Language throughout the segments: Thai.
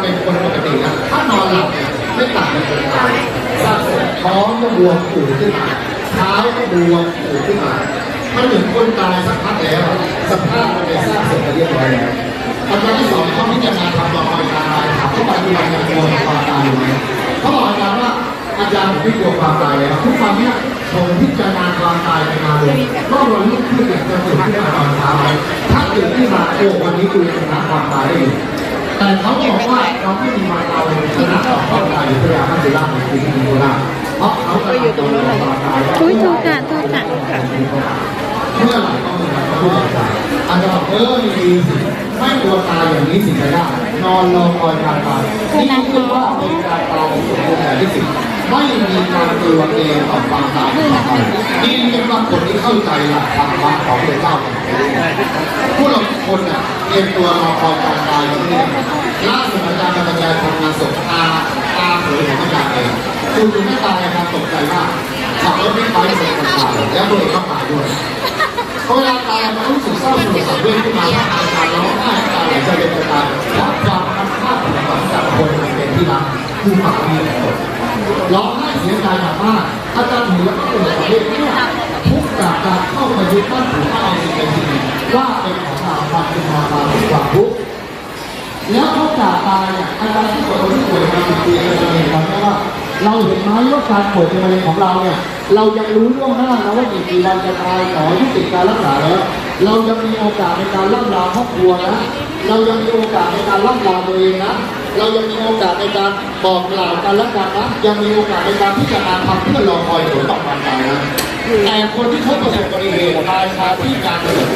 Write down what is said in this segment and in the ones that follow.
เป็นคนปกตินะถ้านอนหลับเนี่ยไม่ต่างกันเลยสะสมท้องก็บวมปูดขึ้นมาเท้าก็บวมปูดขึ้นมามันเหมือนคนตายสักพักแล้วสภาพมันเป็นซากศพไปเรียบร้อยแล้วอาจารย์ที่สองเขาพิจารณาทำต่อไปการตายถามเขาปัจจุบันยังกลัวความตายอยู่ไหมเขาบอกอาจารย์ว่าอาจารย์ผมไม่กลัวความตายแล้วทุกวันนี้ผมพิจารณาความตายไปมาเลยก็วันรุ่งขึ้นเนี่ยจะตื่นขึ้นมาตอนเช้าถ้าตื่นขึ้นมาโอ้วันนี้กูยังชนะความตายได้อยู่ แต่เขาบอกว่าเราไม่มีมาเราชนะต่อความตายอยู่พยายามันจะล่ามันคือที่มีโบราเพราะเขาไปอยู่ตรงนั้นเลยอุ้ยโทษค่ะโทษค่ะเมื่อไหร่ต้องมีการพูดกันอาจจะบอกเออดีสิไม่กลัวตายอย่างนี้สิจะได้นอนรอคอยการตายนี่คือว่าเป็นการตายของตัวแทนที่สิ ไม่มีการกลัวเองต่อความตายของใครนี่เป็นว่าคนที่เข้าใจหลักธรรมะของพระเจ้าของพวกเราทุกคนน่ะเตรียมตัวรอคอยการตายอย่างนี้ล่าสุดอาจารย์บรรยายทำงานศพอาอาเผยของอาจารย์เองจู่ๆไม่ตายอาจารย์ตกใจมากขับรถไม่ไปเสร็จคนตายแล้วตัวเองก็ตายด้วยพอเวลาตายมันรู้สึกเศร้าสลดสังเวชขึ้นมาถ้าอาการร้องไห้ตาไหลใจเป็นประการเพราะความคับข้าของฝันจากคนเป็นที่รักคือฝักมีแต่ตก ร้องไห้เสียใจหนักมากอาจารย์หนูแล้วก็เป็นสาเหตุเนี่ยทุกจากการเข้าไปยึดมั่นถือว่าเอาสิ่งเป็นจริงว่าเป็นของเราความเป็นของเราเป็นความทุกข์แล้วเขาจากตายเนี่ยอาการที่ป่วยที่ป่วยมาสิบปีเราจะเห็นกันไหมว่าเราเห็นไหมว่าการป่วยเป็นมะเร็งของเราเนี่ยเรายังรู้ล่วงหน้านะว่าอีกกี่วันจะตายขอยุติดการรักษาแล้วเรายังมีโอกาสในการล่ำลาครอบครัวนะ เรายังมีโอกาสในการล่ำลาตัวเองนะ เรายังมีโอกาสในการบอกกล่าวกันและกันนะยังมีโอกาสในการที่จะมาทำเพื่อรอคอยผลตอความตายนะแต่คนที่เขาประสบอุบัติเหตุตายคาที่การเกิด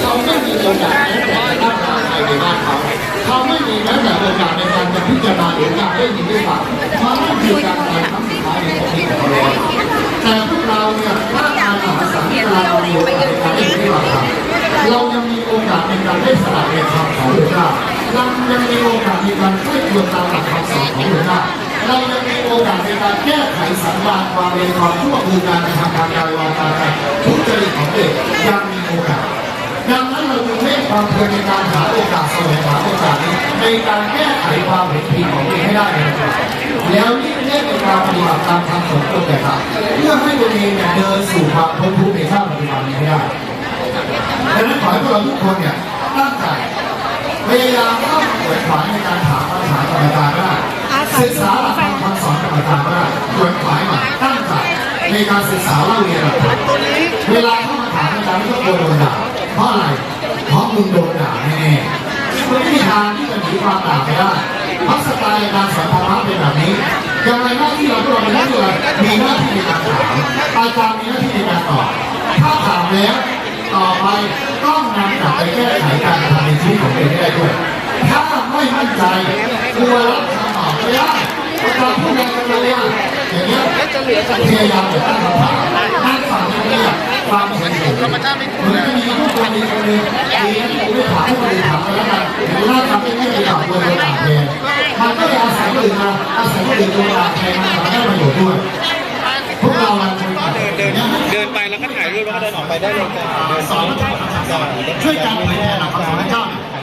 เขาไม่มีโอกาสแม้แต่รักษาภายในบ้านเขาเขาไม่มีแม้แต่โอกาสในการจะพิจารณาหรือการได้ยินได้ฟังเพราะนั่นคือการตายครั้งสุดท้ายในชีวิตของเขาแต่พวกเราเนี่ยถ้าการมหาสังฆราเรามีโอกาสในการได้ยินได้ฟังเรายังมีโอกาสในการได้สละในคำของพระเจ้า เรายังมีโอกาสในการใช้ควรตามหลักคำสอนของพระเจ้าเรายังมีโอกาสในการแก้ไขสัญญาณความเป็นความชั่วคือการกระทำทางกายวาจาใจทุจริตของเด็กยังมีโอกาสดังนั้นเราจึงเร่งความเพียรในการหาโอกาสแสวงหาโอกาสนี้ในการแก้ไขความเห็นผิดของตัวเองให้ได้เลยนะครับแล้วยิ่งเร่งในการปฏิบัติตามคำสอนของแต่ละเพื่อให้ตัวเองเนี่ยเดินสู่ความพ้นทุกข์ในชาติปัจจุบันนี้ให้ได้ดังนั้นขอให้พวกเราทุกคนเนี่ย พยายามเข้าขวนขวายในการถามคำถามกรรมการก็ได้ศึกษาหลักธรรมคำสอนกรรมการก็ได้ขวนขวายมาตั้งใจในการศึกษาเล่าเรียนหลักธรรมเวลาเข้ามาถามอาจารย์ไม่ต้องกลัวโดนด่าเพราะอะไรเพราะมึงโดนด่าแน่ๆคุณไม่มีทางที่จะหนีความด่าไปได้เพราะสไตล์การสอนธรรมะเป็นแบบนี้ยังไงหน้าที่เราทุกคนเป็นหน้าที่อะไรมีหน้าที่ในการถามอาจารย์มีหน้าที่ในการตอบถ้าถามแล้ว ต่อไปต้องนำกลับไปแก้ไขการทำในชีวิตของตัวเองได้ด้วย ถ้าไม่มั่นใจกลัวรับคำตอบไม่ได้อาจารย์พูดอะไรกันเลยอย่างเงี้ยพยายามจะตั้งคำถามนั่งฟังเงียบๆความเห็นผมเหมือนจะมีผู้คนดีคนหนึงดีนะที่ผมไม่ถามให้คนถามกันแล้วกันเห็นว่าทำให้ไม่ได้ตอบคนโดนด่าแทนมันก็เลยอาศัยคนอื่นมาอาศัยคนอื่นโดนด่าแทนมาทำให้ประโยชน์ด้วยพวกเรา ก็ถ่ายรูปแล้วก็เดินออกไปได้เลยจ้ะเดินสอนพระเจ้าคำสั่งสอนช่วยกันเผยแผ่หลักคำสอนพระเจ้า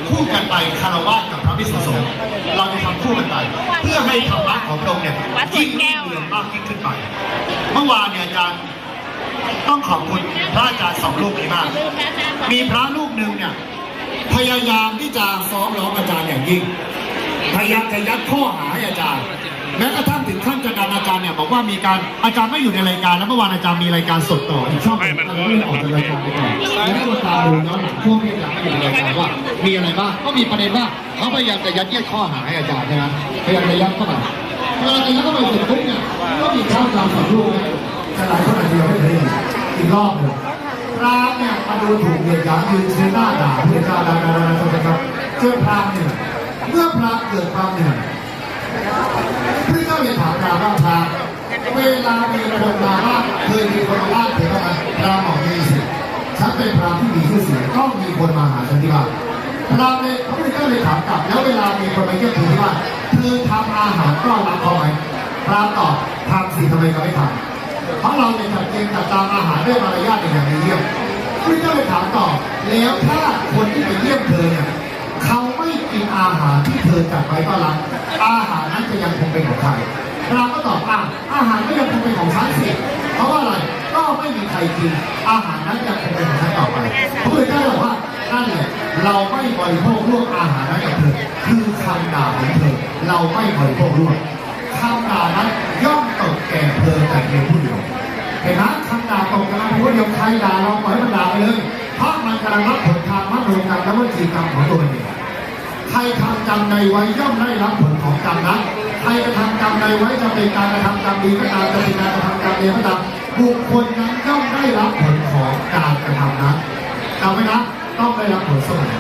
คู่กันไปคารวะกับพระพิสุสงฆ์เราจะทำคู่กันไปเพื่อให้ธรรมะของพระองเนี่ยยิ่งเรืองมากยิ่งขึ้นไปเมื่อวานเนี่ยอาจารย์ต้องขอบคุณพระอาจารย์สองรูปนี้มาก มีพระรูปหนึ่งเนี่ยพยายามที่จะฟ้องร้องอาจารย์อย่างยิ่งพยายามจะยัดข้อหาให้อาจารย์ แม้กระทั่งถึงขั้นจะดันอาจารย์เนี่ยบอกว่ามีการอาจารย์ไม่อยู่ในรายการแล้วเมื่อวานอาจารย์มีรายการสดต่ออีกช่องหนึ่งอาจารย์ก็เลยออกจากรายการไปก่อนแล้วก็ตามดูย้อนหลังช่วงที่อาจารย์ไม่อยู่ในรายการว่า มีอะไรบ้างก็มีประเด็นว่าเขาพยายามจะยัดเยียดข้อหาให้อาจารย์ใช่ไหมพยายามจะยัดเข้ามาเวลาจะยัดเข้าไปเสร็จปุ๊บเนี่ยก็มีข้าวจานสองลูกเนี่ยแต่หลายคนอาจจะยังไม่เคยเห็นอีกรอบหนึ่งพระเนี่ยมาดูถูกเหยียดหยามยืนเชื้อหน้าด่าพระเจ้าด่าด่าด่าด่าครับเชื่อพระเนี่ยเมื่อพระเกิดความเหนื่อย พี่ก็เลยถามราว่าพระเวลามีระดมมาว่าเคยมีคนมาบ้านเถอะว่าพระหมอมีสิทธิ์ฉันเป็นพระที่มีชื่อเสียงต้องมีคนมาหาฉันที่บ้านพระเลยพระพุทธเจ้าเลยถามกลับ แล้วเวลามีคนมาเยี่ยมเธอที่บ้านเธอทำอาหารต้อนรับเขาไหมพระตอบทำสิทำไมก็ไม่ทำเพราะเราเนี่ยจัดเกณฑ์จัดตามอาหารด้วยมารยาทเป็นอย่างดีเยี่ยมพระพุทธเจ้าเลยถามต่อ แล้วถ้าคนที่ไปเยี่ยมเธอเนี่ยเขาไม่กินอาหารที่เธอจัดไว้ต้อนรับ อาหารนั้นจะยังคงเป็นของใครเราก็ตอบอะอาหารก็ยังคงเป็นของฉันสิเพราะว่าอะไรก็ไม่มีใครกิน อาหารนั้นยังคงเป็นของฉันต่อไปพระพุทธเจ้าบอกว่านั่นแหละเราไม่บริโภคร่วมอาหารนั้นกับเธอคือคำด่าของเธอเราไม่บริโภคร่วมคำด่านั้นย่อมตกแก่เธอแต่เพียงผู้เดียวเห็นไหมคำด่าตกกันผู้เดียวใครด่าเราปล่อยให้มันด่าไปเลยเพราะมันกำลังรับผลทางมโนกรรมและวิจีกรรมของตัวมันเอง ใครทำกรรมใดไว้ย่อมได้รับผลของกรรมนั้นใครกระทำกรรมใดไว้จะเป็นการกระทำกรรมดีก็ตามจะเป็นการกระทำกรรมเลวก็ตามบุคคลนั้นย่อมได้รับผลของการกระทำนั้นจำไว้นะต้องได้รับผลเสมอ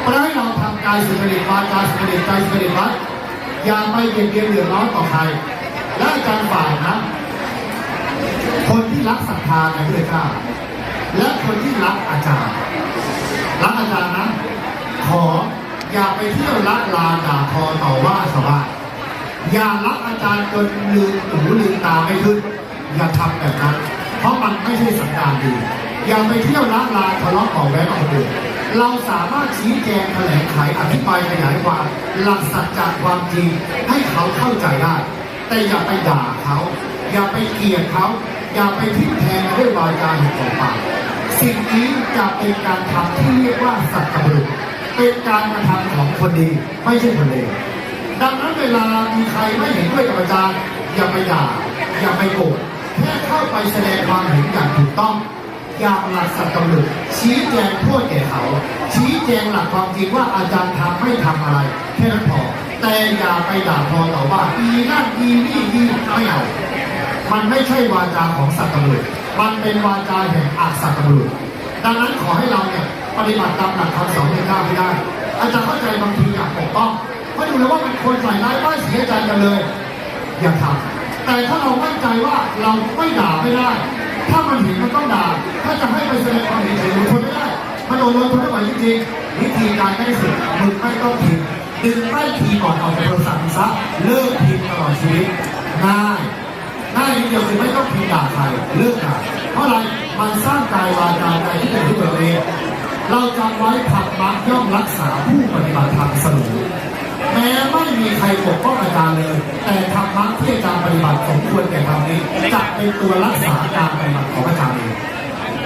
เพราะฉะนั้เราทำกายสุจริตวาจาสุจริตใจสุจริตวัดอย่าไปเบียดเบียนเดือดร้อนต่อใครและอาจารย์ฝ่ายนะ คนที่รักศรัทธาในพระเจ้าและคนที่รักอาจารย์ รักอาจารย์นะ ขอ อย่าไปเที่ยวละลาด่าทอต่อว่าชาวบ้าอย่ารักอาจารย์จนลืมหูลืมตาไม่ขึ้น อย่าทำแบบนั้น เพราะมันไม่ใช่สัญญาณดี อย่าไปเที่ยวละลาทะเลาะเบาะแว้งกับคนอื่นเราสามารถชี้แจงแถลงไขอธิบายขยายความหลักสัจจะความจริงให้เขาเข้าใจได้ แต่อย่าไปด่าเขา อย่าไปเกลียดเขา อย่าไปทิ่มแทงด้วยวาจาหรือของปากสิ่งนี้จะเป็นการทำที่เรียกว่าสัตว์บุรุษ เป็นการกระทำของคนดีไม่ใช่คนเลวดังนั้นเวลามีใครไม่เห็นด้วยกับอาจารย์อย่าไปด่าอย่าไปโกรธแค่เข้าไปแสดงความเห็นอย่างถูกต้องอย่างหลักสัตว์บุรุษชี้แจงโทษแก่เขา ชี้แจงหลักความจริงว่าอาจารย์ทำไม่ทำอะไร แค่นั้นพอ แต่อย่าไปด่าทอต่อว่าอีนั่นอีนี่อีไม่เอามันไม่ใช่วาจาของสัตว์ตำรวจมันเป็นวาจาแห่งอาสัตว์ตำรวจดังนั้นขอให้เราเนี่ย ปฏิบัติตามหลักคำสอนพระเจ้าให้ได้ อาจารย์เข้าใจบางทีอยากปกป้องเพราะดูแล้วว่ามันควรใส่ร้ายป้ายเสียใจกันเลย อย่าทำแต่ถ้าเรามั่นใจว่าเราไม่ด่าไม่ได้ ถ้ามันเห็นมันต้องด่า ถ้าจะให้ไปแสดงความเห็นเฉยๆมันทนไม่ได้มันโดนเลยทนไม่ไหวจริงๆวิธีการได้สุดมึงไม่ต้องพิมพ์ดึงไม่ทีก่อนออกจากโทรศัพท์ซะเลิกพิมพ์ตลอดชีวิตง่ายง่ายนิดเดียวคือไม่ต้องพิมพ์ด่าใครเลิกด่าเพราะอะไรมันสร้างกายวาจาใจที่เป็นที่ตัวเอง เราจำไว้ธรรมะย่อมรักษาผู้ปฏิบัติธรรมเสมอแม้ไม่มีใครปกป้องอาจารย์เลย แต่ธรรมะที่อาจารย์ปฏิบัติสมควรแก่ธรรมนี้จะเป็นตัวรักษาการปฏิบัติของอาจารย์เอง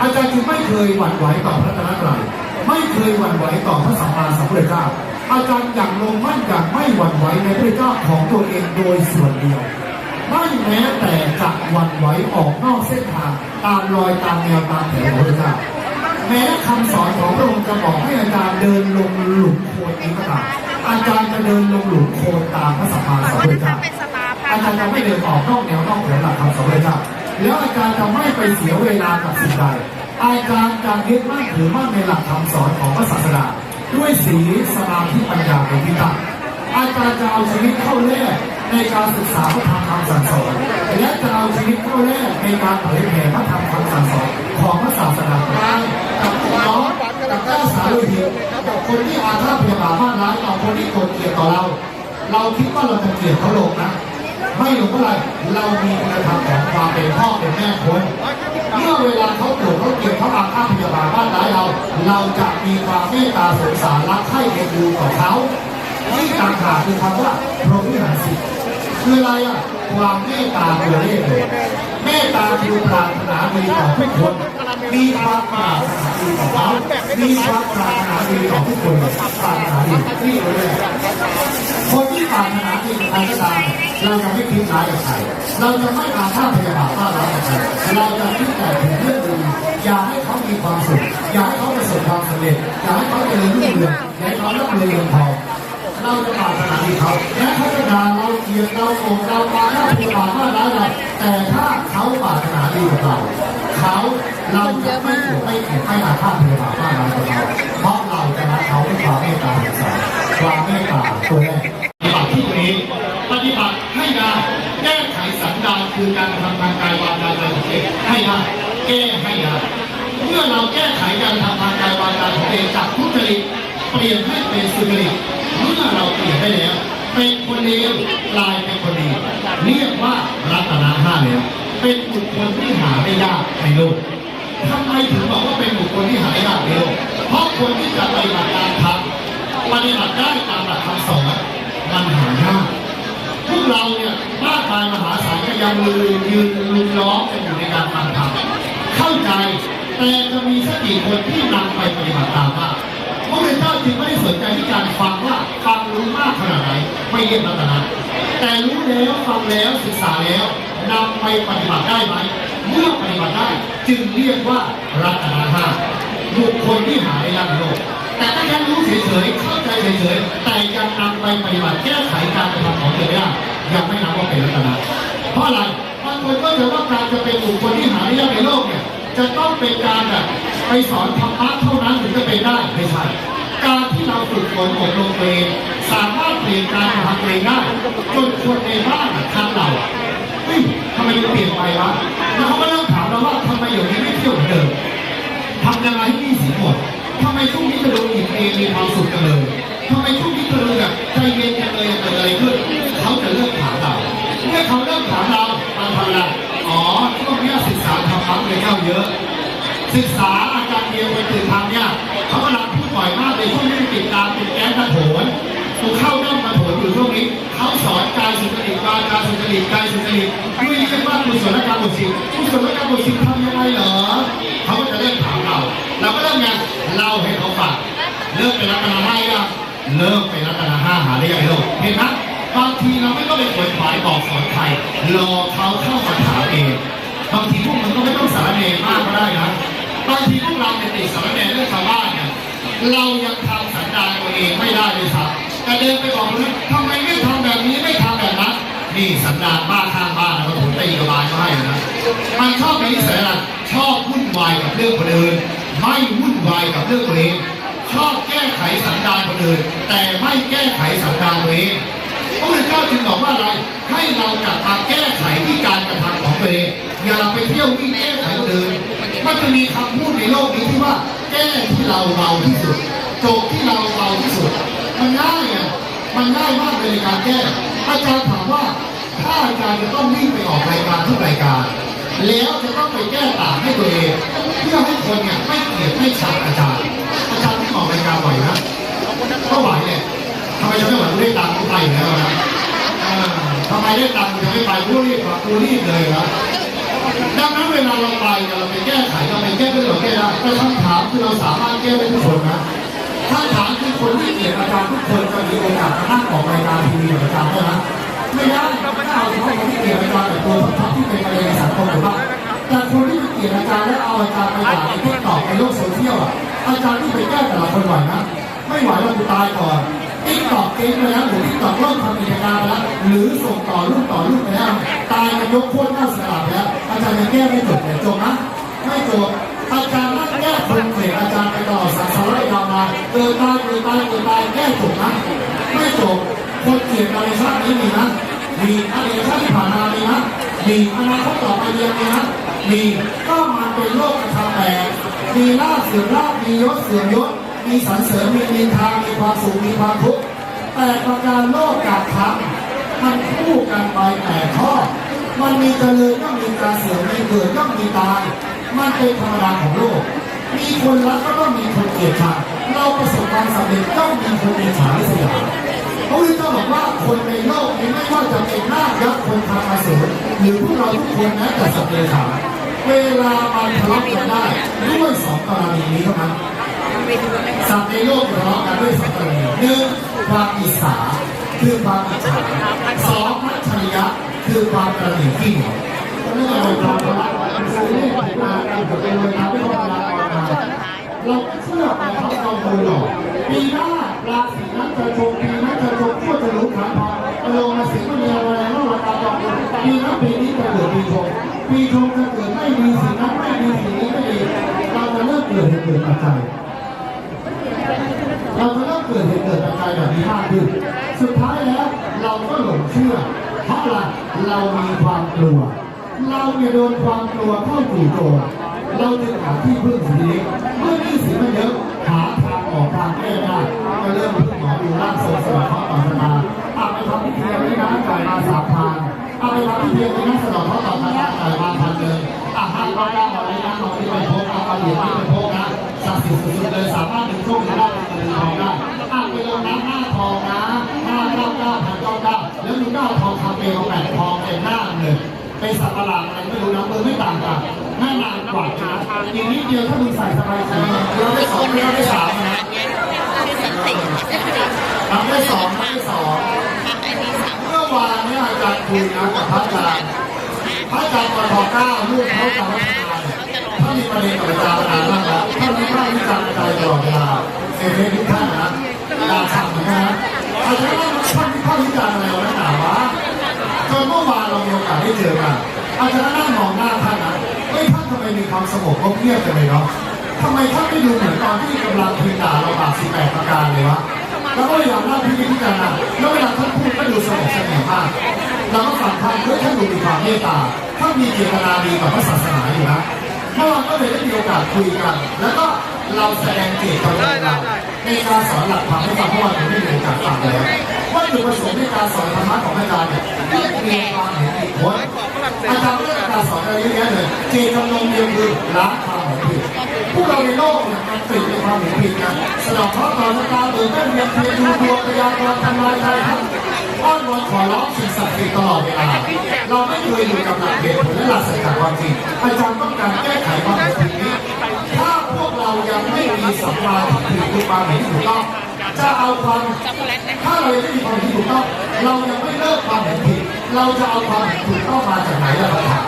อาจารย์จึงไม่เคยหวั่นไหวต่อพระตรัตรัยไม่เคยหวั่นไหวต่อพระสัมมาสัมพุทธเจ้าอาจารย์อย่างลงมั่นอย่างไม่หวั่นไหวในพระเจ้าของตัวเองโดยส่วนเดียวไม่แม้แต่จะหวั่นไหวออกนอกเส้นทางตามรอยตามแนวตามแถวของพระเจ้า แม้คำสอนของพระองค์จะบอกให้อาจารย์เดินลงหลุมโคลนนี้ก็ตามอาจารย์จะเดินลงหลุมโคลนตามพระสัมมาสัมพุทธเจ้าอาจารย์จะไม่เดินออกนอกแนวนอกแถวหลักคำสอนพระเจ้าแล้วอาจารย์จะไม่ไปเสียเวลากับสิ่งใดอาจารย์จะยึดมั่นถือมั่นในหลักคำสอนของพระศาสดาด้วยศีลสมาธิปัญญาเป็นที่ตั้งอาจารย์จะเอาชีวิตเข้าแลกในการศึกษาพระธรรมคำสั่งสอนและจะเอาชีวิตเข้าแลกในการเผยแผ่พระธรรมคำสั่งสอนของพระศาสดากับน้ง กับเจ้าสาวโดยเดียวกับคนที่อาฆาตพยาบาทมากร้ายต่อคนที่โกรธเกลียดต่อเรา เราคิดว่าเราจะเกลียดเขาลงนะ ไม่หลงอะไรเรามีคุณธรรมของความเป็นพ่อเป็นแม่คนเมื่อเวลาเขาโกรธเขาเกลียดเขาอาฆาตพยาบาทบ้านร้ายเรา เราจะมีความเมตตาสงสารรักใคร่เอ็นดูต่อเขานี่ต่างหากคือคำว่าพรหมิหารสิ คืออะไรอะความเมตตาตัวเลขเลยเมตตาคือปรารถนาดีต่อทุกคน มีความปรารถนาดีต่อเขามีความปรารถนาดีต่อทุกคนปรารถนาดีนี่เลยคนที่ปรารถนาดีกับใครก็ตามเราจะไม่คิดร้ายกับใครเราจะไม่อาฆาตพยาบาทต้าร้ายกับใครเราจะคิดแต่ถึงเรื่องดีอยากให้เขามีความสุขอยากให้เขาประสบความสำเร็จอยากให้เขาเจริญรุ่งเรืองอยากให้เขาร่ำรวยเงินทอง เราจะปรารถนาดีเขาและเขาจะด่าเราเกลียดเราโกรธเราอาฆาตพยาบาทต้าร้ายเราแต่ถ้าเขาปรารถนาดีกับเราเขาเราจะไม่ถูกไม่เกลียดไม่อาฆาตพยาบาทต้านร้ายเขาเพราะเราจะรักเขาด้วยความเมตตาสงสารความเมตตาตัวแรกปฏิบัติที่ตัวเองปฏิบัติให้ได้แก้ไขสันดานคือการทำทางกายวาจาใจของเองให้ได้แก้ให้ได้เมื่อเราแก้ไขการทำทางกายวาจาของเองจากทุจริตเปลี่ยนให้เป็นสุจริต เมื่อเราเปลี่ยนได้แล้วเป็นคนเลวกลายเป็นคนดี เรียกว่ารัตนาห้าแล้วเป็นบุคคลที่หาไม่ยากในโลกทำไมถึงบอกว่าเป็นบุคคลที่หายากในโลกเพราะคนที่จะปฏิบัติการทำปฏิบัติได้ตามหลักคำสอนมันหายากพวกเราเนี่ยมากมายมหาศาลก็ยังลืมยืนลืมล้อมกันอยู่ในการฟังธรรมเข้าใจแต่จะมีสักกี่คนที่นำไปปฏิบัติตามบ้าง พระเจ้าจึงไม่ได้สนใจที่การฟังว่าฟังรู้มากขนาดไหนไม่เรียกรัตนะแต่รู้แล้วฟังแล้วศึกษาแล้วนำไปปฏิบัติได้ไหมเมื่อปฏิบัติได้จึงเรียกว่ารัตนะห้าบุคคลที่หาได้ยากโลกแต่ถ้าแค่รู้เฉยๆเข้าใจเฉยๆแต่ยังนำไปปฏิบัติแก้ไขการกระทำของตัวเองไม่ได้ยังไม่นับว่าเป็นรัตนะเพราะอะไรบางคนก็จะว่าการจะเป็นบุคคลที่หาได้ยากในโลกเนี่ย จะต้องเป็นการแบบไปสอนธรรมะเท่านั้นถึงจะเป็นได้ไม่ใช่การที่เราฝึกฝนอบรมตัวเองสามารถเปลี่ยนการทำเองได้จนคนในบ้านทำเราเฮ้ยทำไมมันเปลี่ยนไปวะแล้วเขาก็เริ่มถามเราว่าทำไมอยู่นี้ไม่เที่ยวเหมือนเดิมทำยังไงให้หนี่สิหมดทำไมช่วงนี้จะดูอิ่มเองมีความสุขกันเลยทำไมช่วงนี้จะดูแบบใจเย็นกันเลยเกิดอะไรขึ้นเขาจะเริ่มถามเราเมื่อเขาเริ่มถามเราเราทำอะไร อ๋อช่วงนี้ศึกษาธรรมะเลยเข้าเยอะ ศึกษาอาจารย์เดียวไปตื่นทำเนี่ยเขากำลังพูดบ่อยมากเลยช่วงนี้ติดตามเป็นแก๊งกระโถนกูเข้าเริ่มกระโถนอยู่ช่วงนี้เขาสอนกายสุจริตวาจาสุจริตกายสุจริตด้วยเรียกว่ากุศลกรรมบทสิบกุศลกรรมบทสิบทำยังไงเหรอเขาก็จะเริ่มถามเราเราก็เริ่มไงเล่าให้เขาฟังเริ่มเป็นรัตนาห้ายังเริ่มเป็นรัตนาห้าหาได้ยังไงลูกเห็นไหม บางทีเราไม่ต้องไปขวนขวายบอกสอนใครรอเขาเข้ามาถามเองบางทีพวกมันก็ไม่ต้องสารเนมากก็ได้นะบางทีพวกเราเป็นติดสารเนเรื่องชาวบ้านเนี่ยเรายังทำสันดานตัวเองไม่ได้เลยครับแต่เดินไปบอกเลยทำไมไม่ทำแบบนี้ไม่ทำแบบนั้นนี่สันดานบ้านข้างบ้านเราถูกตีกระบาลมาให้นะมันชอบมีนิสัยอะไรชอบวุ่นวายกับเรื่องคนอื่นไม่วุ่นวายกับเรื่องตัวเองชอบแก้ไขสันดานคนอื่นแต่ไม่แก้ไขสันดานตัวเอง พระพุทธเจ้าจึงบอกว่าอะไร ให้เรากลับมาแก้ไขที่การกระทำของตัวเองอย่าไปเที่ยววิ่งแก้ไขคนอื่นมันจะมีคำพูดในโลกนี้ที่ว่า แก้ที่เราเบาที่สุดจกที่เราเบาที่สุด มันง่ายอะมันง่ายมากเลยในการแก้อาจารย์ถามว่าถ้าอาจารย์จะต้องวิ่งไปออกรายการทุกรายการ แล้วจะต้องไปแก้ต่างให้ตัวเองเพื่อให้คนเนี่ยไม่เกลียดไม่ชังอาจารย์ อาจารย์ที่ออกรายการบ่อยนะก็ไหวเนี่ย ทำไมจะไม่ไหวกูได้ตังค์กูไปแล้วนะเอทำไมได้ตังค์กูจะไม่ไปกูรีบกว่ากูรีบเลยนะดังนั้นเวลาเราไปเราไปแก้ไขเราไปแก้ไม่ได้เราแก้ได้แต่คำถามคือเราสามารถแก้ได้ทุกคนนะคำถามคือคนที่เกลียดอาจารย์ทุกคนจะมีโอกาสมานั่งออกรายการทีวีกับอาจารย์ได้ไหมไม่ได้ถ้าเอาเฉพาะคนที่เกลียดอาจารย์แต่ตัวท็อปที่เป็นประเด็นสังคมหรือว่าแต่คนที่เกลียดอาจารย์แล้วเอาอาจารย์ไปด่าในทิกตอกในโลกโซเชียลอะอาจารย์ที่ไปแก้แต่ละคนไหวนะไม่ไหวเราจะตายก่อน ติ๊กตอกเจ๊งไปแล้วหรือติ๊กตอกเริ่มทำกิจการไปแล้วหรือส่งต่อรุ่นต่อรุ่นไปแล้วตายกันยกโคตรหน้าสลับแล้ว อาจารย์ยังแก้ไม่จบเลยจบนะไม่จบอาจารย์นั่งแก้คนเกลียดอาจารย์ไปตลอสังสารวัตรยาวมาเกิดตายเกิดตายเกิดตายแก้จบนะไม่จบคนเกลียดในชาตินี้มีนะมีอดีตชาติที่ผ่านมามีนะมีอนาคตต่อไปยังมีนะมีก็มันเป็นโลกกระทำแบบมีลาภเสื่อมลาภมียศเสื่อมยศ มีสรรเสริญมีนินทามีความสุขมีความทุกข์แต่ประการโลกกับธรรมมันคู่กันไปแต่ข้อมันมีเจริญย่อมมีการเสื่อมมีเกิดย่อมมีตาย มันเป็นธรรมดาของโลก มีคนรักก็ต้องมีคนเกลียดชังเราประสบความสำเร็จต้องมีคนมีฉายสยพระพุทธเจ้าบอกว่าคนในโลกนี้ไม่ว่าจะเป็นหน้ายักษ์คนทำอาสูรหรือพวกเราทุกคนแม้แต่สัตว์เดรัจฉานเวลามันทะเลาะกันได้ด้วยสองกรณีนี้เท่านั้น สัตว์ในโลกทะเลาะกันด้วยสองกรณีหนึ่งความอิสาคือความอิจฉาสองมัจฉริยะคือความกระหนี่ที่เหนียวเรื่องอะไรความทะเลาะกันคือเรื่องของการการผลประโยน์ทำให้คนเราออกมาเราเชื่อไปเขาเราดูหรอกปีหน้าราศีนั้นจะชมปีนั้นจะชมทั่วจะรู้ขาพอลงมาสิงห์มีอะไรแล้วราคาจองปีนั้นปีนี้จะเกิดปีชงปีชงจะเกิดไม่ดีสีนั้นไม่ดีสีนี้ไม่ดีเราจะเริ่มเกิดเหตุเกิดปัจจัยเราจะเริ่มเกิดเหตุเกิดปัจจัยแบบนี้มากขึ้นสุดท้ายแล้วเราก็หลงเชื่อ เพราะอะไร เรามีความกลัว เราเนี่ยโดนความกลัวเข้าจู่โจมเราจึงหาที่พึ่งสีนี้เมื่อที่สีมันเยอะหาทางออกทางแก้ได้ก็เริ่มพึ่งหมอดูร่างทรงสลับเคราะห์ต่อชะตาอาไปทำพิธีอะไรนะจ่ายมาสามพันอาไปทำพิธีอะไรนะสลับเคราะห์ต่อชะตาจ่ายมาพันเลยอาหารก็ได้มาเลยนะเอาไปไปพกเอาไปเหรียญที่ไปพกนะศักดิ์สิทธิ์สุดเลยสามารถดึงโชคดีได้ดึงทองได้อะไปลงน้ำหน้าทองนะ ก้าเก้าพันเก้าเก้าแล้วมีเก้าทองคำเปลวแปดทองเต็มหน้าเลยเป็นสัตว์ประหลาดอะไรไม่รู้นะมือไม่ต่างกันหน้านานกว่านะอีกนิดเดียวถ้ามึงใส่สบายใจเราได้สองเราได้สามนะชื่อสันติสันติทำได้สองได้สองทำไอ้สามเมื่อวานเนี่ยอาจารย์คุยนะกับพระอาจารย์พระอาจารย์ปทเก้าลูกเขาจะรักษาถ้ามีประเด็นกับอาจารย์นานมากแล้วถ้ามีภาพวิจารณ์อาจารย์ตลอดเวลาเอเมทุกท่านนะดาสั่งนะ อาจารย์ว่าท่านมีข้อวิจารณ์อะไรเราหนาวะจนเมื่อวานเรามีโอกาสได้เจอกันอาจารย์นั่งมองหน้าท่านนะเฮ้ยท่านทำไมมีความสงบก็เงียบจังเลยเนาะทำไมท่านไม่ดูเหมือนตอนที่กำลังพิมพ์ด่าเราบาดสิบแปดประการเลยวะแล้วก็อยากนั่งพิจารณาแล้วเวลาท่านพูดก็ดูสงบเสงี่ยมมากเราก็ฟังท่านด้วยท่านดูมีความเมตตาท่านมีเจตนาดีกับพระศาสนาอยู่นะเมื่อวานก็เลยได้มีโอกาสคุยกัน แล้วก็เราแสดงเจตจำนงเรา ในการสอนหลักธรรมให้ฟังเพราะว่าผมได้เรียนจากฟังแล้วว่าจุดประสงค์ในการสอนธรรมะของอาจารย์เนี่ยที่มีความเห็นอีกคนอาจารย์ไม่ได้การสอนอะไรเยอะแยะเลยเจตจำนงเดียวคือละความเห็นผิดพวกเราในโลกเนี่ยการติดในความเห็นผิดนะสนองเพราะตอนตาเบิกเต้นเรียนเพียรดูดวงพยากรณ์ทำลายใจครับ อ้อนวอนขอร้องสิ่งศักดิ์สิทธิ์ตลอดเวลาเราไม่เคยอยู่กับหลักเหตุผลและหลักสัจจะความจริงอาจารย์ต้องการแก้ไขความผิดนี้ถ้าพวกเรายังไม่มีสัมมาทิฏฐิคือความเห็นที่ถูกต้องจะเอาความถ้าเรายังไม่มีความเห็นที่ถูกต้อง เรายังไม่เลิกความเห็นผิดเราจะเอาความเห็นถูกต้องมาจากไหนล่ะครับถาม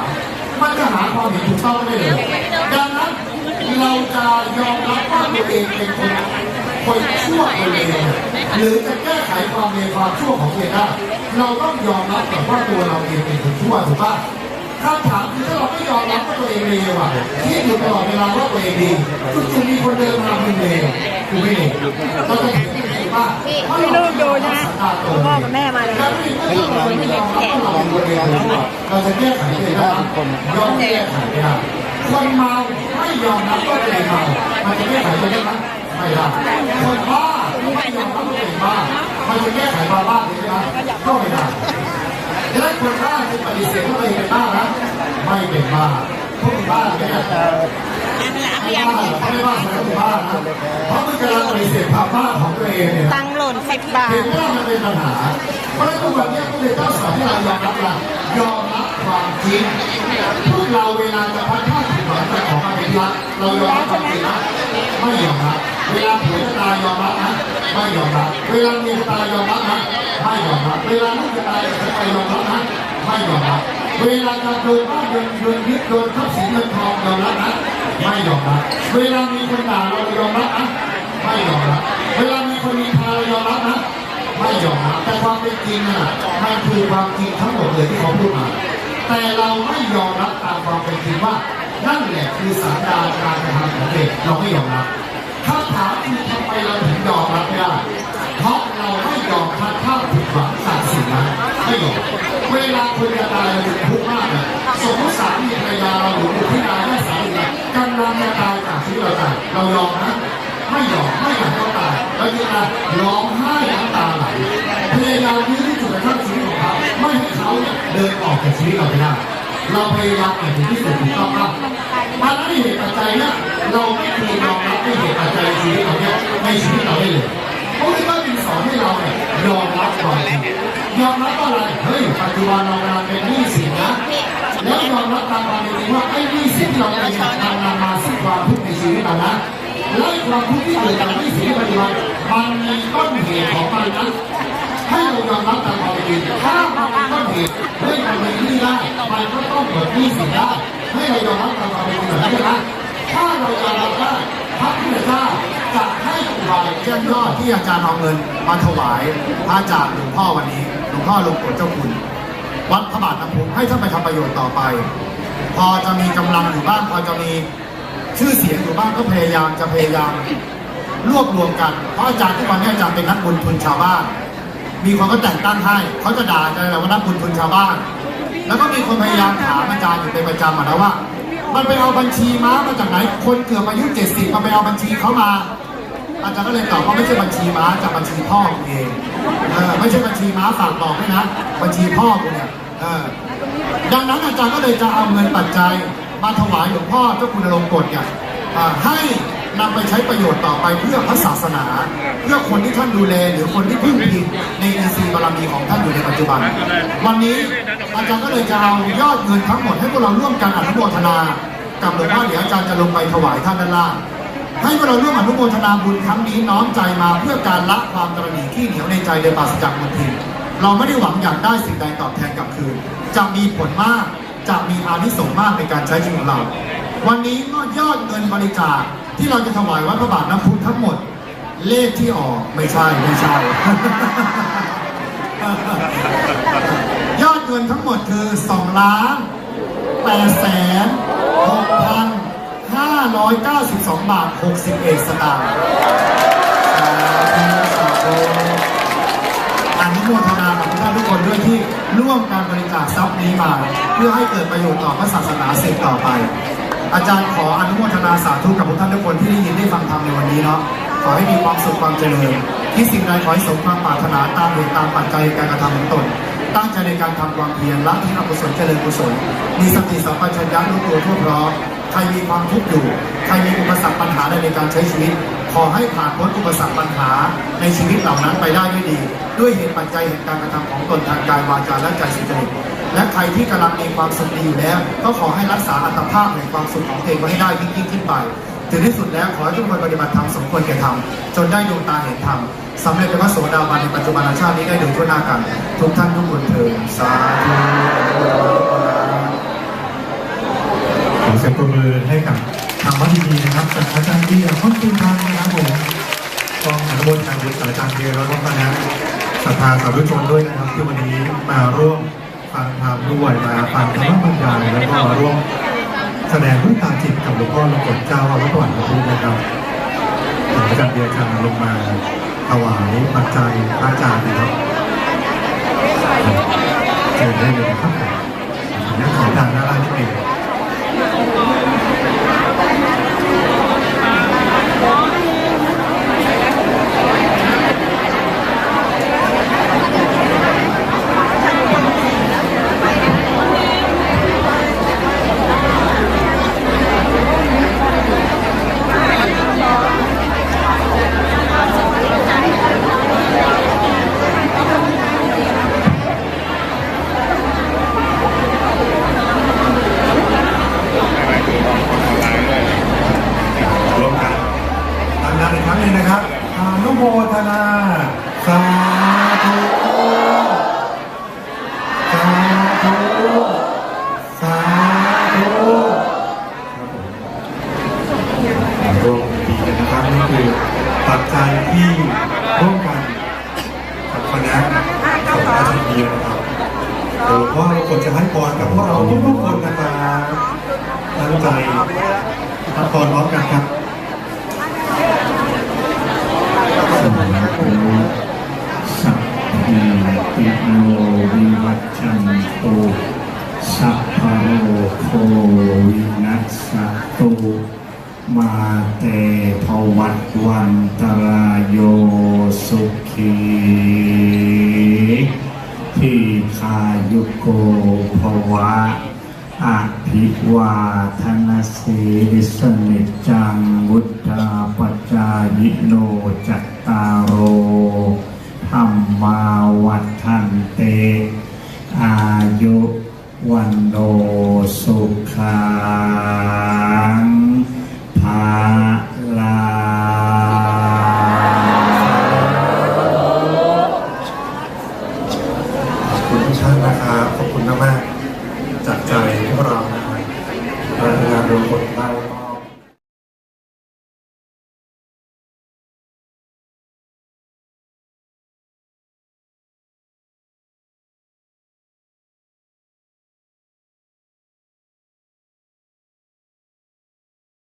มันจะหาความเห็นถูกต้องไม่ได้เลยดังนั้นเราจะยอมรับว่าตัวเองเป็นคนคนชั่วคนเลว หรือจะแก้ไขความเลวความชั่วของตัวเองได้เราต้องยอมรับกับว่าตัวเราเองเป็นคนชั่วถูกปะคำถามคือถ้าเราไม่ยอมรับว่าตัวเองเลวอะที่อยู่ตลอดเวลาว่าตัวเองดีจู่ๆมีคนเดินมาเป็นเลวกูไม่เลวเราจะถือเป็นถูกปะเพราะเราไม่ยอมรับสันดานตัวเองพ่อกับแม่มาเลยแล้วไม่ยอมรับว่เป็นคนเลวเราจะแก้ไขตัวเองได้ยอมแก้ไขไม่ได้คนเมาไม่ยอมรับว่าตัวเองเมามันจะแก้ไขได้ไหมไม่ได้คนบ้า ไม่ยอมรับว่าเป็นบ้ามันจะแก้ไขบาบ้าได้ไหมก็ไม่ได้ดังนั้นคนบ้าจะปฏิเสธว่าตัวเองเป็นบ้านะไม่เป็นบ้าพวกบ้าเนี่ยไม่บ้าไม่บ้าใครก็เป็นบ้านะเพราะมันกำลังปฏิเสธความบ้าของตัวเองเนี่ยตังหล่นสิบบาเห็นว่ามันเป็นปัญหาเพราะฉะนั้นทุกวันนี้ก็เลยต้องสอนให้เรายอมรับละยอมรับความจริงพวกเราเวลาจะพัดผ้า หวังจากของมาเป็นรักเรายอมรับความจริงนะไม่ยอมรับเวลาผัวจะตายยอมรับนะไม่ยอมรับเวลาเมียจะตายยอมรับนะไม่ยอมรับเวลาลูกจะตายจะตายยอมรับนะไม่ยอมรับเวลาจะโดนบ้านโดนโดนยึดโดนทรัพย์สินเงินทองยอมรับนะไม่ยอมรับเวลามีคนด่าเรายอมรับนะไม่ยอมรับเวลามีคนมีพาเรายอมรับนะไม่ยอมรับแต่ความเป็นจริงน่ะมันคือความจริงทั้งหมดเลยที่เขาพูดมาแต่เราไม่ยอมรับตามความเป็นจริงว่า นั่นแหละคือสันดาการกระทำของเด็กเราไม่ยอมรับคำถามคือทำไมเราถึงยอมรับไม่ได้เพราะเราไม่ยอมพัดภาพผิดหวังจากสิ่งนั้นไม่ยอมเวลาคนจะตายเราทุกข์มากเลยสมมติสามีภรรยาเราหรือบุตรที่ตายแม่สามีกำลังจะตายจากชีวิตเราตายเรายอมนะไม่ยอมไม่อยากเขาตายแล้วยังไงร้องไห้น้ำตาไหลพยายามยื้อที่สุดกระทั่งชีวิตของเขาไม่ให้เขาเนี่ยเดินออกจากชีวิตเราไปได้ เราพยายามอย่างที่สุดถูกต้องครับมันไม่เหตุปัจจัยเนี่ยเราไม่เคยยอมรับไม่เหตุปัจจัยชีวิตเราเนี่ยในชีวิตเราได้เลยเพราะที่พระบิดสอนให้เราเนี่ยยอมรับความจริงยอมรับว่าอะไรเฮ้ยปัจจุบันเรากำลังเป็นหนี้สินนะแล้วยอมรับตามความเป็นจริงว่าไอ้หนี้สินที่เราเป็นเนี่ยมันำมาซึ่งความทุกข์ในชีวิตเรานะและความทุกข์ที่เกิดจากหนี้สินในปัจจุบันมันมีต้นเหตุของมันนะให้เรายอมรับตามความเป็นจริงถ้ามันมีต้นเหตุเฮ้ยมันมีหนี้ ได้มันก็ต้องเกิดหนี้สินได้ให้เรายอมรับตามความเป็นจริงแบบนี้นะถ้าเรายอมรับได้พระพุทธเจ้าจะให้อุบายเจ้ายอดที่อาจารย์เอาเงินมาถวายพระอาจารย์หลวงพ่อวันนี้หลวงพ่อหลวงปู่เจ้าคุณ วัดพระบาทน้ำพุให้ท่านไปทำประโยชน์ต่อไป พอจะมีกำลังอยู่บ้างพอจะมีชื่อเสียงอยู่บ้างก็พยายามจะพยายามรวบรวมกันเพราะอาจารย์ทุกวันนี้อาจารย์เป็นนักบุญทุนชาวบ้าน มีคนก็แต่งตั้งให้เขาจะด่าอาจารย์แหละว่านักบุญทุนชาวบ้าน แล้วก็มีคนพยายามถามอาจารย์อยู่เป็นประจำนะว่า มันไปเอาบัญชีม้ามาจากไหน คนเกือบอายุเจ็ดสิบมันไปเอาบัญชีเขามา อาจารย์ก็เลยตอบว่าไม่ใช่บัญชีม้าจากบัญชีพ่อเองเออไม่ใช่บัญชีม้าฝากบอกด้วยนะบัญชีพ่อกูเนี่ยเออดังนั้นอาจารย์ก็เลยจะเอาเงินปัจจัยมาถวายหลวงพ่อเจ้าคุณอลงกฎเนี่ยอ่ให้ นำไปใช้ประโยชน์ต่อไปเพื่อพระศาสนา เพื่อคนที่ท่านดูแลหรือคนที่พึ่งพิงในอินทรีย์บารมีของท่านอยู่ในปัจจุบัน วันนี้อาจารย์ก็เลยจะเอายอดเงินทั้งหมดให้พวกเราร่วมกันอนุโมทนากับหลวงพ่อเดี๋ยวอาจารย์จะลงไปถวายท่านด้านล่างให้พวกเราร่วมอนุโมทนาบุญครั้งนี้น้อมใจมาเพื่อการละความตระหนี่ที่เหนียวในใจโดยปราศจากมลทินเราไม่ได้หวังอยากได้สิ่งใดตอบแทนกลับคืน จะมีผลมาก จะมีอานิสงส์มากในการใช้ชีวิตของเรา วันนี้ก็ยอดเงินบริจาค ที่เราจะถวายวัดพระบาทน้ำพุทั้งหมด เลขที่ออกไม่ใช่ไม่ใช่ ยอดเงินทั้งหมดคือ2ล้าน8แสน6พัน592 บาท 61 สตางค์สาธุสาธุอนุโมทนากับทุกท่านทุกคนด้วยที่ร่วมการบริจาคทรัพย์นี้มา เพื่อให้เกิดประโยชน์ต่อพระศาสนาสืบต่อไป อาจารย์ขออนุโมทนาสาธุกับทุกท่านทุกคนที่ได้ยินได้ฟังธรรมในวันนี้เนาะขอให้มีความสุขความเจริญที่สิ่งใดขอให้สมความปรารถนาตามเหตุตามปัจจัยการกระทำของตน ตั้งใจในการทำความเพียรละที่อกุศลเจริญกุศล มีสติสัมปชัญญะรู้ตัวทั่วพร้อมใครมีความทุกข์อยู่ ใครมีอุปสรรคปัญหาใดในการใช้ชีวิต ขอให้ผ่านพ้นอุปสรรคปัญหาในชีวิตเหล่านั้นไปได้ด้วยดี ด้วยเหตุปัจจัยแห่งการกระทำของตนทางกายวาจาและใจสุจริตและใครที่กำลังมีความสุขดีอยู่แล้ว ก็ขอให้รักษาอัตภาพแห่งความสุขของตัวเองไว้ให้ได้ยิ่งยิ่งขึ้นไปถึงที่สุดแล้วขอให้ทุกคนปฏิบัติธรรมสมควรแก่ธรรมจนได้ดวงตาเห็นธรรมสำเร็จเป็นพระโสดาบันในปัจจุบันชาตินี้ได้โดยทั่วหน้ากัน ทุกท่านทุกคนเถิดสาธุขอเสียงปรบมือให้กับ ทางวัดดีๆนะครับจากอาจารย์เบียร์ข้อนคุณทางนะครับผมต้องอนุโมทนาบุญอาจารย์เบียร์แล้วก็คณะศรัทธาสาธุชนด้วยนะครับ ที่วันนี้มาร่วมฟังธรรมด้วยมาฟังธรรมบรรยายแล้วก็มาร่วมแสดงพุทธาจิตกับหลวงพ่อหลวงปู่เจ้าวัดพระหวานพุทธนะครับอาจารย์เบียร์จะลงมาถวายปัจจัยพระอาจารย์นะครับเชิญได้เลยนะครับขออนุญาขอทางหน้าร้านนิดหนึ่ง ร่วมกันดังๆอีกครั้ง หนึงนะครับอนุโมทนาสา สีลิสนิจังวุฒาปจายโนจัตตารโรธรรมาวัฏันเต